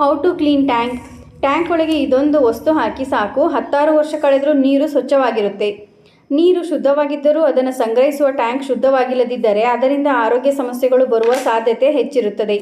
How to clean tank tank ಒಳಗೆ ಇದೊಂದು ವಸ್ತು ಹಾಕಿ ಸಾಕು. ಹತ್ತಾರು ವರ್ಷ ಕಳೆದರೂ ನೀರು ಸ್ವಚ್ಛವಾಗಿರುತ್ತೆ. ನೀರು ಶುದ್ಧವಾಗಿದ್ದರೂ ಅದನ್ನು ಸಂಗ್ರಹಿಸುವ ಟ್ಯಾಂಕ್ ಶುದ್ಧವಾಗಿಲ್ಲದಿದ್ದರೆ ಅದರಿಂದ ಆರೋಗ್ಯ ಸಮಸ್ಯೆಗಳು ಬರುವ ಸಾಧ್ಯತೆ ಹೆಚ್ಚಿರುತ್ತದೆ.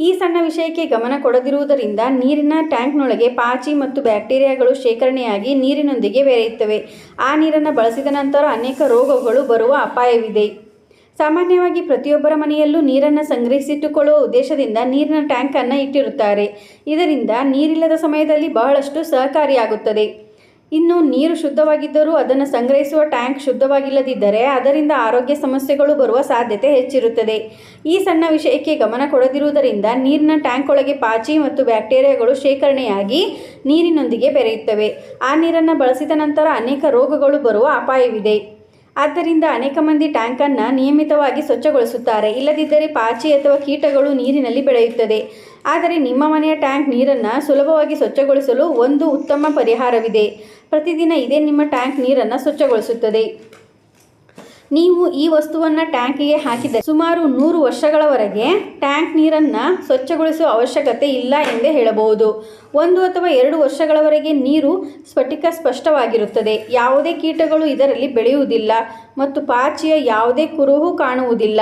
ಈ ಸಣ್ಣ ವಿಷಯಕ್ಕೆ ಗಮನ ಕೊಡದಿರುವುದರಿಂದ ನೀರಿನ ಟ್ಯಾಂಕ್ನೊಳಗೆ ಪಾಚಿ ಮತ್ತು ಬ್ಯಾಕ್ಟೀರಿಯಾಗಳು ಶೇಖರಣೆಯಾಗಿ ನೀರಿನೊಂದಿಗೆ ಬೆರೆಯುತ್ತವೆ. ಆ ನೀರನ್ನು ಬಳಸಿದ ನಂತರ ಅನೇಕ ರೋಗಗಳು ಬರುವ ಅಪಾಯವಿದೆ. ಸಾಮಾನ್ಯವಾಗಿ ಪ್ರತಿಯೊಬ್ಬರ ಮನೆಯಲ್ಲೂ ನೀರನ್ನು ಸಂಗ್ರಹಿಸಿಟ್ಟುಕೊಳ್ಳುವ ಉದ್ದೇಶದಿಂದ ನೀರಿನ ಟ್ಯಾಂಕನ್ನು ಇಟ್ಟಿರುತ್ತಾರೆ. ಇದರಿಂದ ನೀರಿಲ್ಲದ ಸಮಯದಲ್ಲಿ ಬಹಳಷ್ಟು ಸಹಕಾರಿಯಾಗುತ್ತದೆ. ಇನ್ನು ನೀರು ಶುದ್ಧವಾಗಿದ್ದರೂ ಅದನ್ನು ಸಂಗ್ರಹಿಸುವ ಟ್ಯಾಂಕ್ ಶುದ್ಧವಾಗಿಲ್ಲದಿದ್ದರೆ ಅದರಿಂದ ಆರೋಗ್ಯ ಸಮಸ್ಯೆಗಳು ಬರುವ ಸಾಧ್ಯತೆ ಹೆಚ್ಚಿರುತ್ತದೆ. ಈ ಸಣ್ಣ ವಿಷಯಕ್ಕೆ ಗಮನ ಕೊಡದಿರುವುದರಿಂದ ನೀರಿನ ಟ್ಯಾಂಕ್ ಒಳಗೆ ಪಾಚಿ ಮತ್ತು ಬ್ಯಾಕ್ಟೀರಿಯಾಗಳು ಶೇಖರಣೆಯಾಗಿ ನೀರಿನೊಂದಿಗೆ ಬೆರೆಯುತ್ತವೆ. ಆ ನೀರನ್ನು ಬಳಸಿದ ನಂತರ ಅನೇಕ ರೋಗಗಳು ಬರುವ ಅಪಾಯವಿದೆ. ಆದ್ದರಿಂದ ಅನೇಕ ಮಂದಿ ಟ್ಯಾಂಕನ್ನು ನಿಯಮಿತವಾಗಿ ಸ್ವಚ್ಛಗೊಳಿಸುತ್ತಾರೆ. ಇಲ್ಲದಿದ್ದರೆ ಪಾಚಿ ಅಥವಾ ಕೀಟಗಳು ನೀರಿನಲ್ಲಿ ಬೆಳೆಯುತ್ತದೆ. ಆದರೆ ನಿಮ್ಮ ಮನೆಯ ಟ್ಯಾಂಕ್ ನೀರನ್ನು ಸುಲಭವಾಗಿ ಸ್ವಚ್ಛಗೊಳಿಸಲು ಒಂದು ಉತ್ತಮ ಪರಿಹಾರವಿದೆ. ಪ್ರತಿದಿನ ಇದೇ ನಿಮ್ಮ ಟ್ಯಾಂಕ್ ನೀರನ್ನು ಸ್ವಚ್ಛಗೊಳಿಸುತ್ತದೆ. ನೀವು ಈ ವಸ್ತುವನ್ನು ಟ್ಯಾಂಕಿಗೆ ಹಾಕಿದರೆ ಸುಮಾರು ನೂರು ವರ್ಷಗಳವರೆಗೆ ಟ್ಯಾಂಕ್ ನೀರನ್ನು ಸ್ವಚ್ಛಗೊಳಿಸುವ ಅವಶ್ಯಕತೆ ಇಲ್ಲ ಎಂದೇ ಹೇಳಬಹುದು. ಒಂದು ಅಥವಾ ಎರಡು ವರ್ಷಗಳವರೆಗೆ ನೀರು ಸ್ಫಟಿಕ ಸ್ಪಷ್ಟವಾಗಿರುತ್ತದೆ. ಯಾವುದೇ ಕೀಟಗಳು ಇದರಲ್ಲಿ ಬೆಳೆಯುವುದಿಲ್ಲ ಮತ್ತು ಪಾಚಿಯ ಯಾವುದೇ ಕುರುಹು ಕಾಣುವುದಿಲ್ಲ.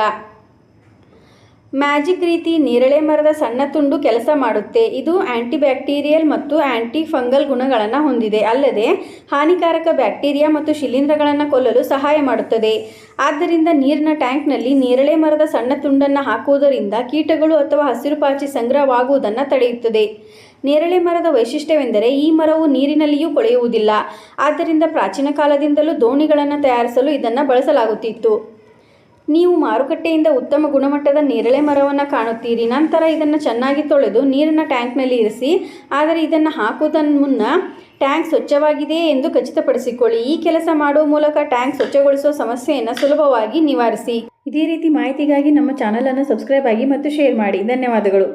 ಮ್ಯಾಜಿಕ್ ರೀತಿ ನೇರಳೆ ಮರದ ಸಣ್ಣ ತುಂಡು ಕೆಲಸ ಮಾಡುತ್ತೆ. ಇದು ಆಂಟಿಬ್ಯಾಕ್ಟೀರಿಯಲ್ ಮತ್ತು ಆಂಟಿ ಫಂಗಲ್ ಗುಣಗಳನ್ನು ಹೊಂದಿದೆ. ಅಲ್ಲದೆ ಹಾನಿಕಾರಕ ಬ್ಯಾಕ್ಟೀರಿಯಾ ಮತ್ತು ಶಿಲೀಂಧ್ರಗಳನ್ನು ಕೊಲ್ಲಲು ಸಹಾಯ ಮಾಡುತ್ತದೆ. ಆದ್ದರಿಂದ ನೀರಿನ ಟ್ಯಾಂಕ್ನಲ್ಲಿ ನೇರಳೆ ಮರದ ಸಣ್ಣ ತುಂಡನ್ನು ಹಾಕುವುದರಿಂದ ಕೀಟಗಳು ಅಥವಾ ಹಸಿರು ಪಾಚಿ ಸಂಗ್ರಹವಾಗುವುದನ್ನು ತಡೆಯುತ್ತದೆ. ನೇರಳೆ ಮರದ ವೈಶಿಷ್ಟ್ಯವೆಂದರೆ ಈ ಮರವು ನೀರಿನಲ್ಲಿಯೂ ಕೊಳೆಯುವುದಿಲ್ಲ. ಆದ್ದರಿಂದ ಪ್ರಾಚೀನ ಕಾಲದಿಂದಲೂ ದೋಣಿಗಳನ್ನು ತಯಾರಿಸಲು ಇದನ್ನು ಬಳಸಲಾಗುತ್ತಿತ್ತು. ನೀವು ಮಾರುಕಟ್ಟೆಯಿಂದ ಉತ್ತಮ ಗುಣಮಟ್ಟದ ನೇರಳೆ ಮರವನ್ನು ಕಾಣುತ್ತೀರಿ. ನಂತರ ಇದನ್ನು ಚೆನ್ನಾಗಿ ತೊಳೆದು ನೀರನ್ನು ಟ್ಯಾಂಕ್ನಲ್ಲಿ ಇರಿಸಿ, ಆದರೆ ಇದನ್ನು ಹಾಕುವುದನ್ನು ಮುನ್ನ ಟ್ಯಾಂಕ್ ಸ್ವಚ್ಛವಾಗಿದೆಯೇ ಎಂದು ಖಚಿತಪಡಿಸಿಕೊಳ್ಳಿ. ಈ ಕೆಲಸ ಮಾಡುವ ಮೂಲಕ ಟ್ಯಾಂಕ್ ಸ್ವಚ್ಛಗೊಳಿಸುವ ಸಮಸ್ಯೆಯನ್ನು ಸುಲಭವಾಗಿ ನಿವಾರಿಸಿ. ಇದೇ ರೀತಿ ಮಾಹಿತಿಗಾಗಿ ನಮ್ಮ ಚಾನಲನ್ನು ಸಬ್ಸ್ಕ್ರೈಬ್ ಆಗಿ ಮತ್ತು ಶೇರ್ ಮಾಡಿ. ಧನ್ಯವಾದಗಳು.